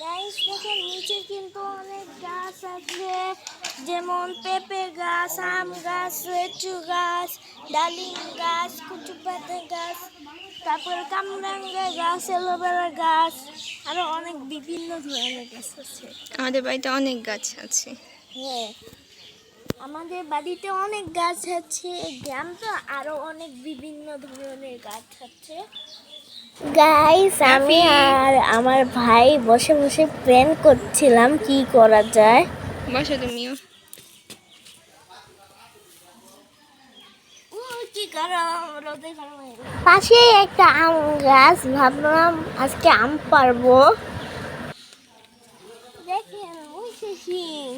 Guys দেখেন নিচে কিন্তু অনেক গাছ আছে। যেমন পেঁপে গাছ আম গাছ লেচু গাছ ডালিম গাছ কুচু পাতা গাছ তারপরে কামরাঙ্গা গাছ এলোভেরা গাছ আরও অনেক বিভিন্ন ধরনের গাছ আছে। আমাদের বাড়িতে অনেক গাছ আছে। হ্যাঁ আমাদের বাড়িতে অনেক গাছ আছে গ্রাম তো আরও অনেক বিভিন্ন ধরনের গাছ আছে। গাইস আমি আর আমার ভাই বসে বসে প্ল্যান করছিলাম কি করা যায়। বসো তুমিও। পাশে একটা আম গাছ ভাবলাম আজকে আম পারব দেখেন ওই যে শিং।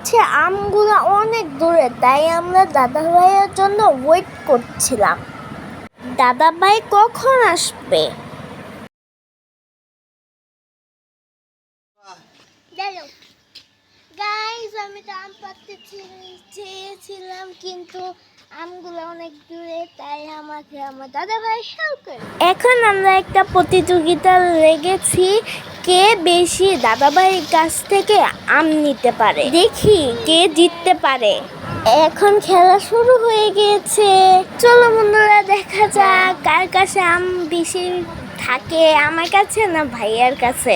গাছে আমগুলো অনেক দূরে, তাই আমরা দাদা ভাইয়ের জন্য ওয়েট করছিলাম। দাদা ভাই কখন আসবে? গাইজ আমি তো আম পাততে চেয়েছিলাম, কিন্তু আমগুলো অনেক দূরে, তাই আমাকে আমার দাদা ভাই করে এখন আমরা একটা প্রতিযোগিতা লেগেছি, কে বেশি দাদা ভাইয়ের কাছ থেকে আম নিতে পারে? দেখি কে জিততে পারে। এখন খেলা শুরু হয়ে গিয়েছে। চলো বন্ধুরা, দেখা যাক কার কাছে আম বেশি থাকে, আমার কাছে না ভাইয়ার কাছে?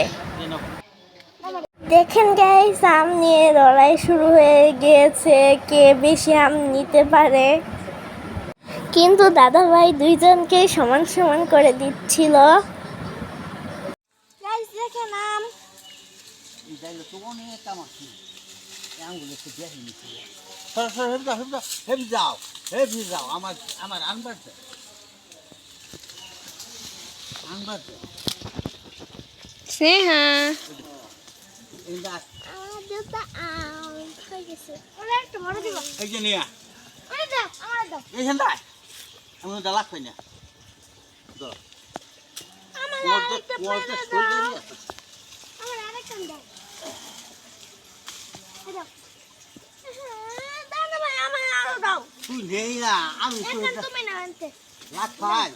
দেখেন গাইস আম নিয়ে লড়াই শুরু হয়ে গিয়েছে। কে বেশি আম নিতে পারে? কিন্তু দাদা ভাই দুইজনকে সমান সমান করে দিচ্ছিল। স্নেহা। তুই নেই না আমি লাখ খাই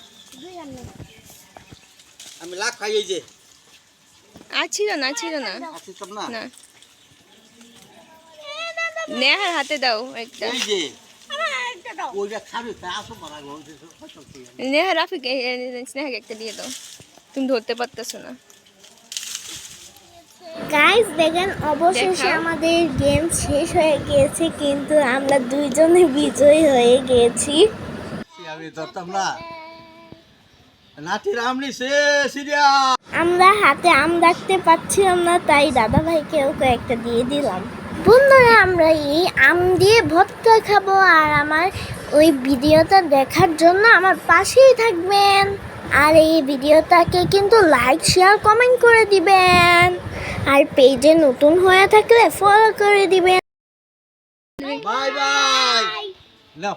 আমি লাখ খাই যে। আর ছিল না ছিল না। না? না। নেহার হাতে দাও একটা। নেহা রাফিক স্নেহাকে একটা দিয়ে দাও। তুমি ধরতে পারতেছো না। গাইস দেখেন অবশেষে আমাদের গেম শেষ হয়ে গিয়েছে কিন্তু আমরা দুইজনে বিজয়ী হয়ে গিয়েছি। আমি ধরতাম না। সে আমরা হাতে আম রাখতে পারছিলাম না তাই দাদা ভাইকে ওকে একটা দিয়ে দিলাম। বন্ধুরা আমরা এই আম দিয়ে ভর্তা খাব আর আমার ওই ভিডিওটা দেখার জন্য আমার পাশেই থাকবেন। আর এই ভিডিওটাকে কিন্তু লাইক শেয়ার কমেন্ট করে দিবেন। আর পেজে নতুন হয়ে থাকলে ফলো করে দিবেন। Bye bye now.